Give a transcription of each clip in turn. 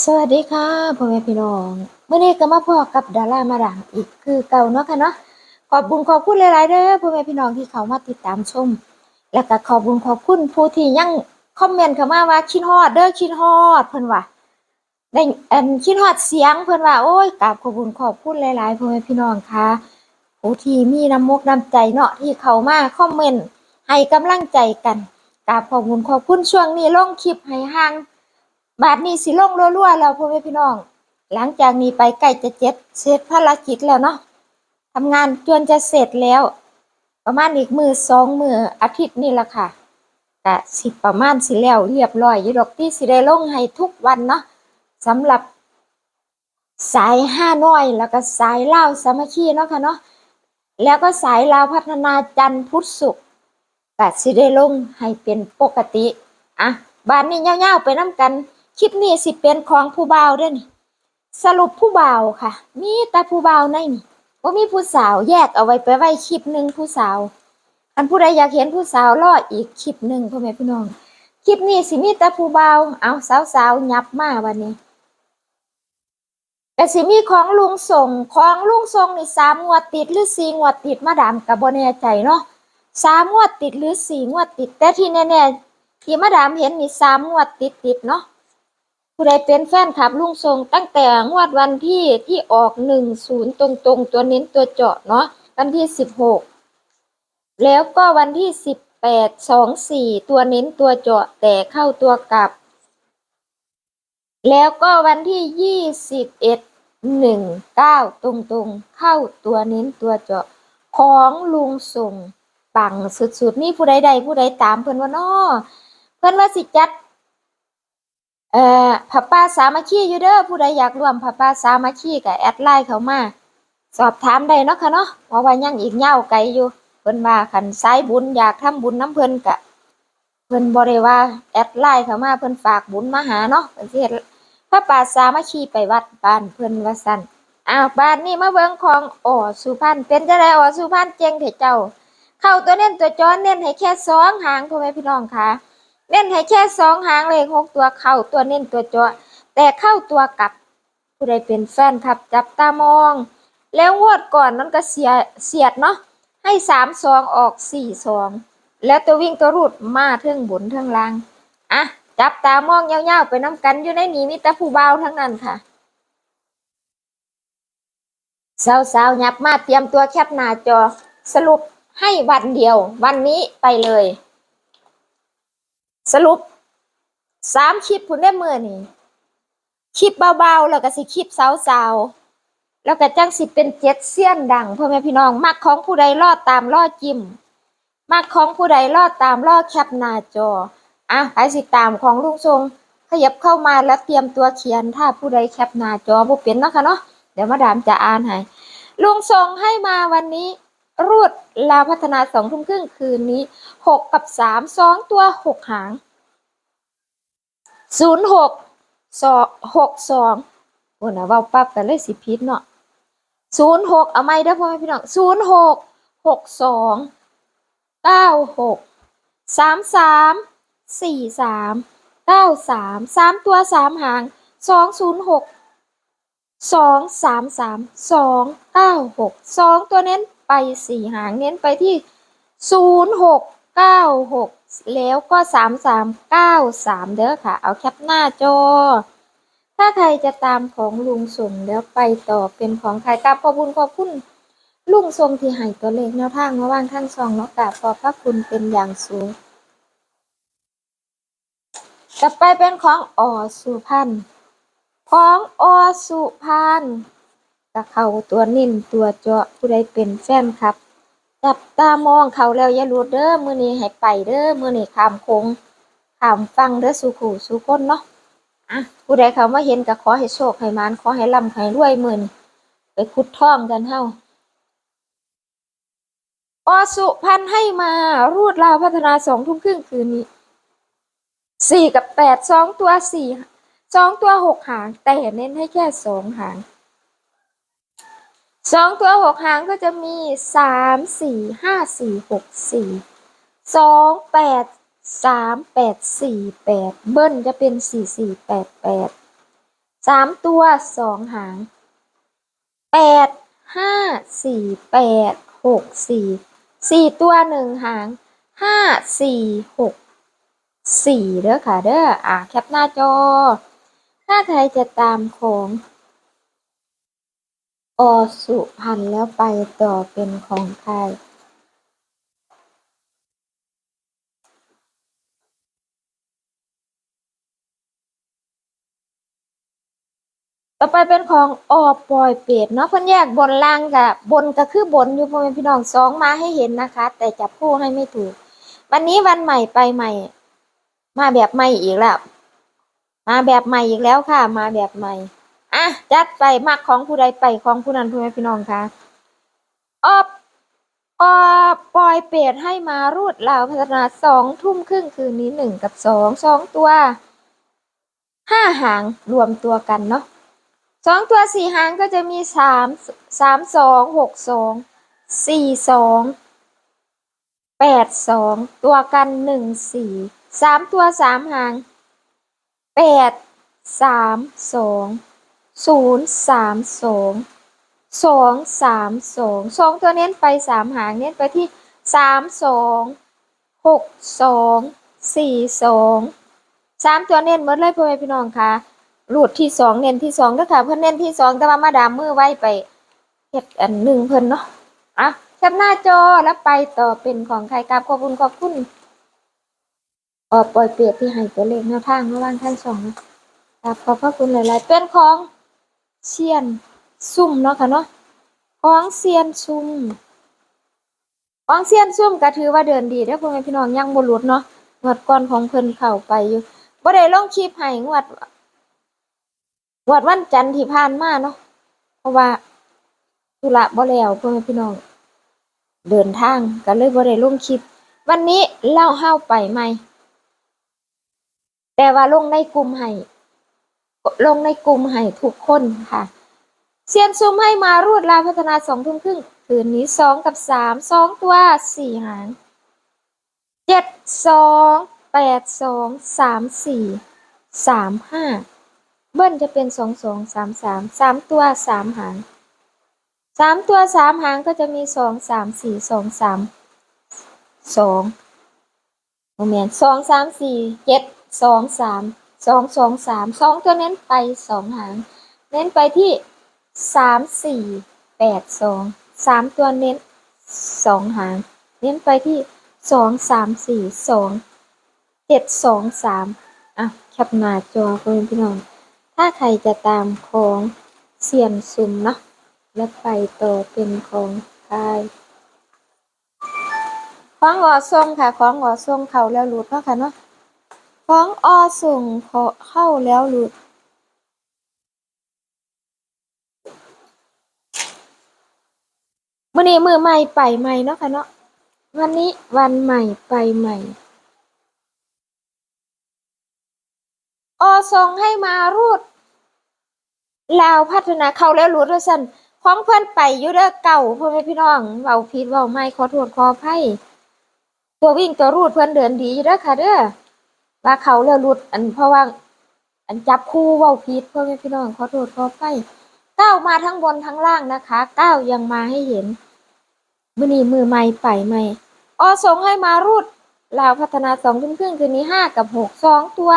สวัสดีค่ะพ่อแม่พี่น้องเมื่อนี้ก็มาพบกับดารามาดังอีกคือเก่าเนาะค่ะเนาะขอบบุญขอบคุณหลายๆเด้อพ่อแม่พี่น้องที่เขามาติดตามชม แล้วก็ขอบบุญขอบคุณผู้ที่ยังคอมเมนต์เข้ามาว่าคิดฮอดเด้อคิดฮอดเพิ่นว่าได้อันคิดฮอดเสียงเพิ่นว่าโอ้ยกราบขอบบุญขอบคุณหลายๆพ่อแม่พี่น้องค่ะผู้ที่มีน้ำมกน้ำใจเนาะที่เขามาคอมเมนต์ให้กำลังใจกันกราบขอบบุญขอบคุณช่วงนี้ลงคลิปให้ห่าง บาทนี้สิลงรัวๆแล้วพ่อแม่พี่น้อง หลังจากนี้ไปใกล้จะเจ็ดเสร็จภารกิจแล้วเนาะทำงานจนจะเสร็จแล้ว ประมาณอีกมือสองมืออาทิตย์นี่แหละค่ะกะสิประมาณสิแล้วเรียบร้อยอยู่ดอกที่สิได้ลงให้ทุกวันเนาะสำหรับ สายห้าน้อยแล้วก็สายเล่าสามัคคีเนาะค่ะเนาะแล้วก็สายลาวพัฒนาจันพุทธศุกร์ก็สิได้ลงให้เป็นปกติ อะ บานนี้ยาวๆไปน้ำกัน คลิปนี้สิเป็นของผู้บ่าวเด้อนี่ สรุปผู้บ่าวค่ะ มีแต่ผู้บ่าวในนี่บ่ามีผู้สาวแยกเอาไว้ไปไว้คลิปหนึ่งผู้สาว อันผู้ใดอยากเห็นผู้สาวรอดอีกคลิปหนึ่งพ่อแม่พี่น้องคลิปนี้สิมีแต่ผู้บ่าวเอาสาวๆยับมาวันนี้แต่สิมีของลุงส่งของลุงส่งนี่สามงวดติดหรือสี่งวดติดมาดามกับบ่แน่ใจเนาะสามงวดติดหรือสี่งวดติด แต่ที่แน่ๆที่มาดามเห็นนี่สามงวดติดติดเนาะ ผู้ใดเป็นแฟนคลับลุงทรงตั้งแต่งวดวันที่ที่ออกหนึ่งศูนย์ตรงๆ ตัวเน้นตัวเจาะเนาะวันที่สิบหกแล้วก็วันที่สิบแปดสองสี่ตัวเน้นตัวเจาะแต่เข้าตัวกลับ แล้วก็วันที่ยี่สิบเอ็ดหนึ่งเก้าตรงๆ เข้าตัวเน้นตัวเจาะ ของลุงส่งปังสุดๆ นี่ผู้ใดใดผู้ใดตามเพิ่อนว่าน้อเพิ่อนว่าสิจัด เอ่อผับป้าสามัคคีอยู่เด้อผู้ใดอยากร่วมผับป้าสามัคคีก็แอดไลน์เขามา สอบถามได้เนาะค่ะเนาะเพราะว่ายังอีกยาวไกลอยู่เพิ่นว่าคันสายบุญอยากทำบุญน้ำเพิ่นก็เพิ่นบ่ได้ว่าแอดไลน์เขามาเพิ่นฝากบุญมาหาเนาะเพิ่นสิเฮ็ดพระป่าสามัคคีไปวัดบ้านเพิ่นว่าซั่นอ้าวบ้านนี้มาเบิ่งของอ๋อสุพรรณเป็นจังได๋อ๋อสุพรรณเจ๋งเถอะเจ้า เข้าตัวเน้นตัวจอนเน้นให้แค่สองหางพ่อแม่พี่น้องค่ะ เน้นให้แค่สองหางเลขหกตัวเข้าตัวเน้นตัวจาะแต่เข้าตัวกลับ ผู้ใดเป็นแฟนครับจับตามอง แล้วงวดก่อนนั้นก็เสียเสียดเนาะให้สามสองออกสี่สองแล้วตัววิ่งตัวรูดมาเทิงบนเทิงล่างอะจับตามองยาวๆไปน้ำกันอยู่ในนี้มีแต่ผู้เบาวทั้งนั้นค่ะสาวๆยับมาเตรียมตัวแคปหน้าจอสรุปให้วันเดียว วันนี้ไปเลย สรุปสามคลิปพุ่นได้มือนี่คลิปเบาๆแล้วก็สิคลิปสาวๆแล้วก็จังสิเป็นเจ็ดเสี้ยนดังพ่อแม่พี่น้องมักของผู้ใดรอดตามรอดจิ้มมักของผู้ใดรอดตามรอดแคปหน้าจออะไปสิตามของลุงทรงขยับเข้ามาแล้วเตรียมตัวเขียนถ้าผู้ใดแคปหน้าจอบ่เป็นเนาะค่ะเนาะเดี๋ยวมาดามจะอ่านให้ลุงทรงให้มาวันนี้ รูดลาวพัฒนาสองทุ่มครึ่งคืนนี้หกกับสามสองตัวหกหางศูนย์หกสองหกสองโอ้นะเว่าปั๊บกันเลยสิพิษเนาะศูนย์หกเอาไม่ได้พ่อพี่น้องศูนย์หกหกสองเก้าหกสามสามสี่สามเก้าสามสามตัวสามหางสองศูนย์หกสองสามสามสองเก้าหกสองตัวเน้น ไปสี่หางเน้นไปที่ศูนย์หกเก้าหกแล้วก็สามสามเก้าสามเด้อค่ะ เอาแคปหน้าจอ ถ้าใครจะตามของลุงส่งแล้วไปต่อเป็นของใครกราบขอบคุณขอบคุณลุงทรงที่ให้ตัวเลขแนวทางมาว่างทั้งสองแล้วกราบขอบพระคุณเป็นอย่างสูงต่อไปเป็นของอสุพันธ์ของอสุพันธ์ กะเขาตัวนิ่นตัวเจาะผู้ใดเป็นแฟนครับจับตามองเขาแล้วอย่าหลุดเด้อมื้อนี้ให้ไปเด้อมื้อนี้ข้ามคงข้ามฟังเด้อสู่ขู่สู่คนเนาะอะผู้ใดเขามาเห็นก็ขอให้โชคให้มานขอให้ร่ำให้รวยมื้อนี้ไปขุดท่องกันเฮาอสุพันให้มารูดลาวพัฒนาสองทุ่มครึ่งคืนนี้สี่กับแปดสองตัวสี่สองตัวหกหางแต่เน้นให้แค่สองหาง สองตัวหกหางก็จะมีสามสี่ห้าสี่หกสี่สองแปดสามแปดสี่แปดเบิ้ลจะเป็นสี่สี่แปดแปดสามตัวสองหางแปดห้าสี่แปดหกสี่สี่ตัวหนึ่งหางห้าสี่หกสี่เด้อค่ะเด้ออะแคปหน้าจอ ถ้าใครจะตามของ อสุพันธ์แล้วไปต่อเป็นของใครต่อไปเป็นของออปอยเป็ดเนาะเพิ่นแยกบนล่างกับบนก็คือบนอยู่พ่อแม่พี่น้องสองมาให้เห็นนะคะ แต่จับคู่ให้ไม่ถูก วันนี้วันใหม่ไปใหม่ มาแบบใหม่อีกแล้ว มาแบบใหม่อีกแล้วค่ะ มาแบบใหม่ อะจัดไปมักของผู้ใดไปของผู้นั้นพ่อแม่พี่น้องค่ะออบออปอยเป็ดให้มารูดลาวพัฒนาสองทุ่มครึ่งคืนนี้หนึ่งกับสองสองตัวห้าหางรวมตัวกันเนาะสองตัวสี่หางก็จะมีสามสามสองหกสองสี่สองแปดสองตัวกันหนึ่งสี่สามตัวสามหางแปดสามสอง ศูนย์สามสองสองสามสองสองตัวเน้นไปสามหางเน้นไปที่สามสองหกสองสี่สองสามตัวเน้นหมดเลยพ่อแม่พี่น้องค่ะรูดที่สองเน้นที่สองก็ค่ะเพื่อนเน้นที่สองแต่ว่ามาดามมือไว้ไปเฮ็ดอันหนึ่งเพิ่นเนาะอะแคปหน้าจอแล้วไปต่อเป็นของใครครับขอบคุณขอบคุณออกปล่อยเปียบที่ให้ตัวเลขแนวทางระหว่างท่านสองนะครับขอบพระคุณหลาย ๆ เป็นของ เซียนซุ่มเนาะค่ะเนาะของเซียนซุ่มของเซียนซุ่มก็ถือว่าเดินดีเด้อพ่อแม่พี่น้องยังบ่หลุดเนาะงวดก่อนของเพิ่นเข้าไปอยู่บ่ได้ลงคลิปให้งวดงวดวันจันทร์ที่ผ่านมาเนาะเพราะว่าธุระบ่แล้วพ่อแม่พี่น้อง เดินทางก็เลยบ่ได้ลงคลิป วันนี้เล่าเฮาไปใหม่แต่ว่าลงในกลุ่มให้ ลงในกลุ่มให้ทุกคนค่ะเซียนซูมให้มารวดลายพัฒนาสองทุ่มครึ่งคืนนี้สองกับสามสองตัวสี่หางเจ็ดสองแปดสองสามสี่สามห้าเบิ้ลจะเป็นสองสองสามสามสามตัวสามหางสามตัวสามหางก็จะมีสองสามสี่สองสามสองโมเมนสองสามสี่เจ็ดสองสาม สองสองสามสองตัวเน้นไปสองหาง เน้นไปที่สามสี่แปดสองสามตัวเน้นสองหาง เน้นไปที่สองสามสี่สองเจ็ดสองสามอะแคปหน้าจอเพื่อนพี่น้อง ถ้าใครจะตามของเสียนซุมเนาะแล้วไปต่อเป็นของใครของออส่งค่ะ ของออส่งเขาแล้วหลุดเนาะค่ะเนาะ ของอ ส่งเข้าแล้วหลุดมื่อนี้มือใหม่ไปใหม่เนาะค่ะเนาะวันนี้วันใหม่ไปใหม่ อส่งให้มารูดลาวพัฒนาเขาแล้วรู้ด้วยสันของเพื่อนไปยู่เด้อเก่าพ่อแม่พี่น้องเว้าผิดเว้าไม่ขอโทษขออภัยตัววิ่งตัวรูดเพื่อนเดินดีอยู่เด้อค่ะเด้อ ว่าเขาแล้วรูดอันเพราะว่า อันจับคู่ว้าผิดพ่อแม่พี่น้องขอโทษขออภัยก้าวมาทั้งบนทั้งล่างนะคะก้าวยังมาให้เห็นมือนีมือใหม่ไปใหม่อสงให้มารูดลาวพัฒนาสองทุ่มครึ่งคืนนี้ห้ากับหกสองตัว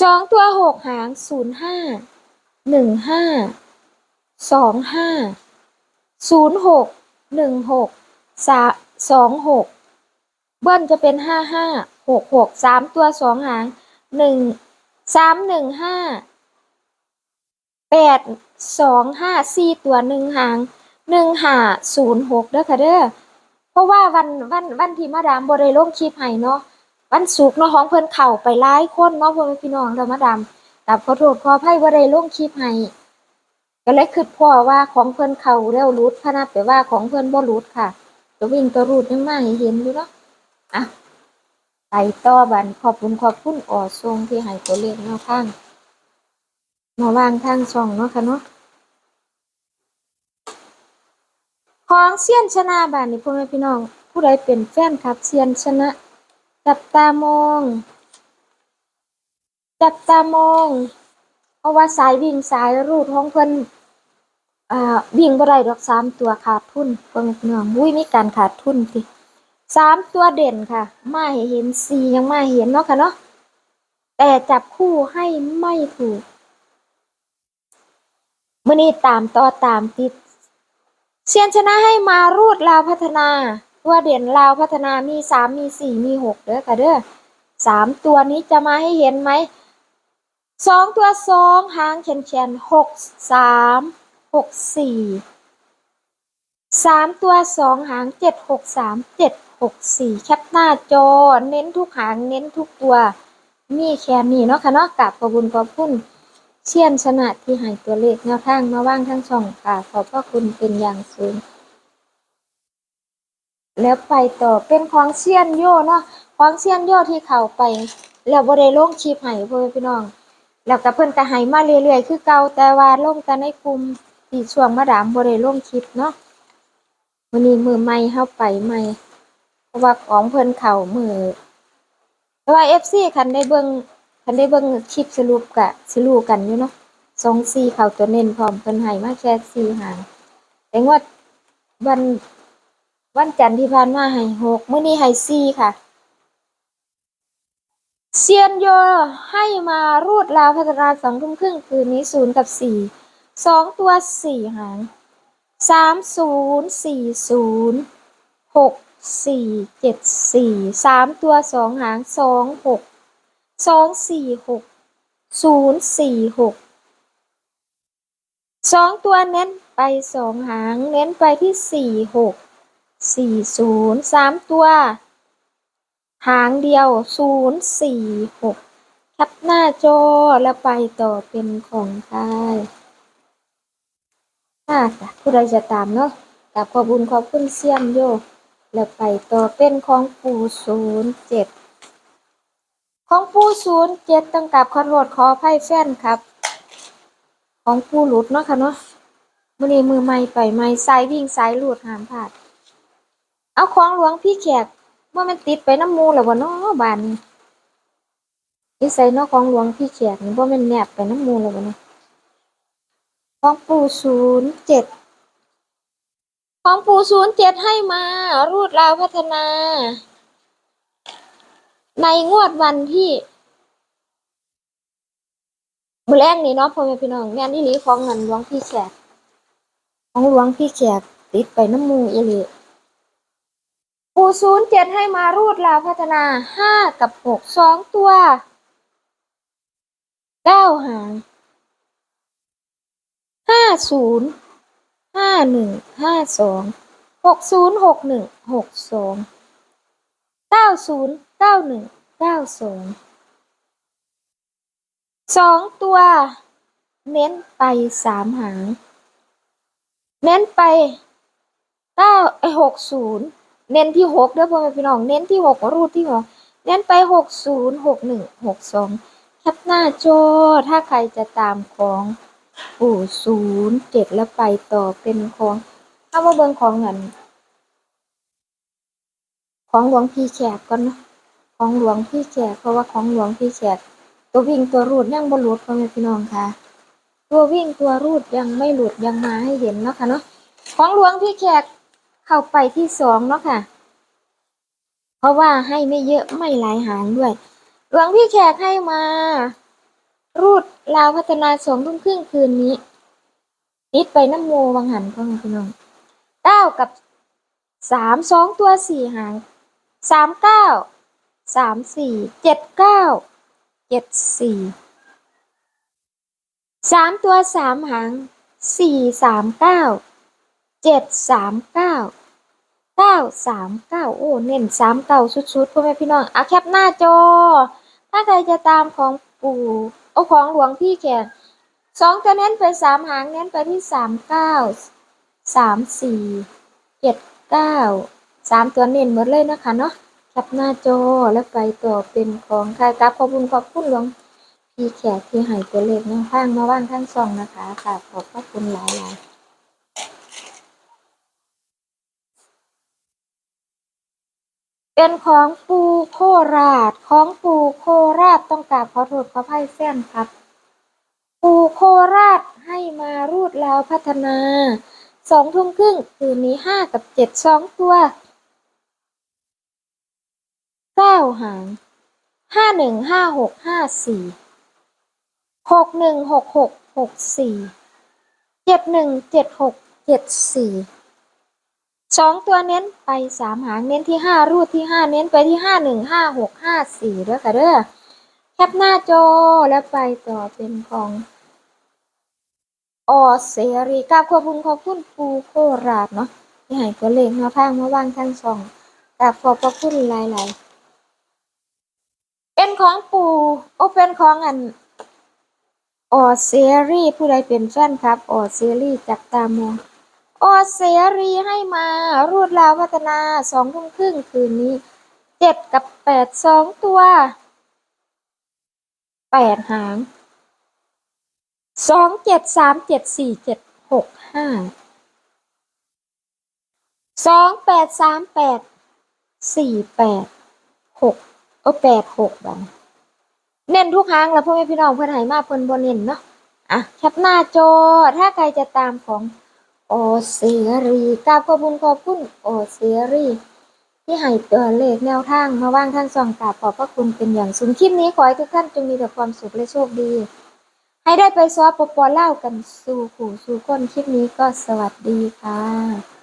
สองตัวหกหางศูนย์ห้าหนึ่งห้าสองห้าศูนย์หกหนึ่งหกสสองหก เบิ้ลจะเป็นห้าห้าหกหกสามตัวสองหางหนึ่งสามหนึ่งห้าแปดสองห้าสี่ตัวหนึ่งหางหนึ่งห้าศูนย์หกเด้อค่ะเด้อเพราะว่าวันวันวันที่มาดามบริลงคลิปให้เนาะวันศุกร์เนาะของเพิ่นเข้าไปหลายคนเนาะพ่อแม่พี่น้องธรรมดามกับขอโทษขออภัยบ่ได้ลงคลิปให้ก็เลยคิดพ่อว่าของเพิ่นเข้าแล้วรูดพนับไปว่าของเพิ่นบ่รูดค่ะตัววิ่งตัวรูดยังมาให้เห็นอยู่เนาะ อะไปต่อบันขอบคุณขอบคุณอ่อทรงที่ให้ตัวเลขแนวทางมาวางทางช่องเนาะค่ะเนาะของเซียนชนะบานนี่พ่อแม่พี่น้อง ผู้ใดเป็นแฟนคลับเซียนชนะจับตามองจับตามองเพราะว่าสายวิ่งสายรูดของเพิ่นอ่าวิ่งบ่ได้ดอกสามตัวขาดทุนเพิ่นพี่น้องอุ้ยมีการขาดทุนติ สามตัวเด่นค่ะ ไม่เห็นสี่ยังไม่เห็นเนาะค่ะเนาะแต่จับคู่ให้ไม่ถูกมื่อนี้ตามต่อตามติดเชียนชนะให้มารูดลาวพัฒนา ตัวเด่นลาวพัฒนามีสามมีสี่มีหกเด้อค่ะเด้อสามตัวนี้จะมาให้เห็นไหมสองตัวสองหางเชนเชนหกสามหกสี่สามตัวสองหางเจ็ดหกสามเจ็ด หกสี่แคปหน้าจอ เน้นทุกหาง เน้นทุกตัว มีแค่นี้เนาะค่ะเนาะกับขอบคุญขอบคุณเชี่ยนชนะที่ให้ตัวเลขแนวทางมาว่างทั้งช่องค่ะขอบพระคุณเป็นอย่างสูง แล้วไปต่อเป็นของเซียนโยเนาะของเซียนโยที่เข้าไป แล้วบ่ได้ลงคลิปให้พ่อพี่น้อง แล้วก็เพิ่อนก็ให้มาเรื่อยๆ คือเก่าแต่ว่าลงแต่ในกลุ่มที่ช่วงมาดามบ่ได้ลงคลิปเนาะวันนี้มือใหม่เฮาไปใหม่ ราะว่าของเพิ่นเข้ามือแต่ว่า FC คันได้เบิ่งคันได้เบิ่งคลิปสรุปก็สิรู้กันอยู่เนาะ2 4เข้าตัวเน้นพร้อมเพิ่นให้มาแค่4หางแต่งวดวันวันจันทร์ที่ผ่านมาให้หกมื้อนี้ให้สี่ค่ะเซียนโยให้มารูดลาวพัฒนาสองทุ่มครึ่งคืนนี้ศูนย์กับสี่สองตัวสี่หางสามศูนย์สี่ศูนย์หก สี่เจ็ดสี่สามตัวสองหางสองหกสองสี่หกศูนย์สี่หกสองตัวเน้นไปสองหางเน้นไปที่สี่หกสี่ศูนย์สามตัว หางเดียวศูนย์สี่หกแคปหน้าจอแล้วไปต่อเป็นของใครน่าจะผู้ใดจะตามเนาะกับขอบคุญขอบคุณเซียนโย แล้วไปต่อเป็นของปูศูนย์เจ็ดของปูศูนย์เจ็ดต้องกับขอโทษขออภัยแฟนครับ ของปูหลุดเนาะค่ะเนาะมือนี้มือใหม่ไปใหม่สายวิ่งสายหลุดหามพลาด เอาของหลวงพี่แขกว่ามันติดไปน้ำมูแล้วบ่เนาะบานนี้นิสัยเนาะของหลวงพี่แขกนี่ว่ามันแนบไปน้ำมูแล้วบ่เนาะของปู่ศูนย์เจ็ด ของปู่ศูนย์เจ็ดให้มา รูดราวพัฒนา ในงวดวันที่มื้อแรกนี่เนาะพ่อแม่พี่น้องแม่นอีหลีของเงินหลวงพี่แขกของหลวงพี่แขกติดไปน้ำมูอีหลีปูศูนย์เจ็ดให้มารูดลาวพัฒนาห้ากับหกสองตัวเก้าหางห้าศูนย์ ห้าหนึ่งห้าสองหกศูนย์หกหนึ่งหกสองเก้าศูนย์เก้าหนึ่งเก้าสองสองตัวเน้นไปสามหาง เน้นไปเก้าไอหกศูนย์เน้นที่หกเด้อพ่อแม่พี่น้อง เน้นที่หกรูดที่หกเน้นไปหกศูนย์หกหนึ่งหกสองแคปหน้าจอถ้าใครจะตามของ ปู่ศูนย์เจ็ดแล้วไปต่อเป็นของเข้ามาเบิ่งของเงินของหลวงพี่แขกก่อนนะของหลวงพี่แขกเพราะว่าของหลวงพี่แขกตัววิ่งตัวรูดยังบ่หลุดพ่อแม่พี่น้องค่ะ ตัววิ่งตัวรูดยังไม่หลุดยังมาให้เห็นเนาะค่ะเนาะของหลวงพี่แขกเข้าไปที่สองเนาะค่ะ เพราะว่าให้ไม่เยอะไม่หลายหางด้วย หลวงพี่แขกให้มา รูดลาวพัฒนาสองทุ่มครึ่งคืนนี้ติดไปน้ำโมวังหันพ่อพี่น้องเก้ากับสามสองตัวสี่หางสามเก้าสามสี่เจ็ดเก้าเจ็ดสี่สามตัวสามหางสี่สามเก้าเจ็ดสามเก้าเก้าสามเก้าโอ้เน้นสามเก้าชุดๆพ่อแม่พี่น้องเอาแคปหน้าจอ ถ้าใครจะตามของปู่ เอาของหลวงพี่แขกสองจะเน้นไปสามหางเน้นไปที่สามเก้าสามสี่เจ็ดเก้าสามตัวเน้นหมดเลยนะคะเนาะแคปหน้าจอแล้วไปต่อเป็นของใครครับขอบคุณขอบคุณหลวงพี่แขกที่ให้ตัวเลขน้องข้างมาว่างข้างซองนะคะค่ะขอบพระคุณหลายๆ เป็นของปูโคราช ของปูโคราชต้องกราบขอโทษขออภัยแฟนครับ ปูโคราชให้มารูดแล้วพัฒนาสองทุ่มครึ่งคืนนี้ห้ากับเจ็ดสองตัวเก้าหางห้าหนึ่งห้าหกห้าสี่หกหนึ่งหกหกหกสี่เจ็ดหนึ่งเจ็ดหกเจ็ดสี่ สองตัวเน้นไปสามหางเน้นที่ห้ารูดที่ห้าเน้นไปที่ห้าหนึ่งห้าหกห้าสี่เด้อค่ะเด้อแคปหน้าจอแล้วไปต่อเป็นของออเสรีกราบขอบคุณขอบคุณปูโคราชเนาะที่ให้ตัวเลขแนวทางมาวางทั้งสองกราบขอบพระคุณหลายๆเป็นของปูโอเป็นของอันออเสรีผู้ใดเป็นแฟนครับออเสรีจับตามอง ออเสรีให้มา รูดลาวพัฒนาสองทุ่มครึ่งคืนนี้เจ็ดกับแปดสองตัวแปดหางสองเจ็ดสามเจ็ดสี่เจ็ดหกห้าสองแปดสามแปดสี่แปดหกเออแปดหกบันเน้นทุกครั้งแล้วพ่อแม่พี่น้องเพื่อนใหายมาเพิ่นบนเน้นเนาะอะแคปหน้าจอถ้าใครจะตามของ โอเสรีกราบขอบคุณขอบคุณโอเสรีที่ให้ตัวเลขแนวทางมาว่างท่านสองกราบขอบพระคุณเป็นอย่างสูงคลิปนี้ขอให้ทุกท่านจงมีแต่ความสุขและโชคดี ให้ได้ไปซอปปอเล่ากันสู่ขู่สู่ก้นคลิปนี้ก็สวัสดีค่ะ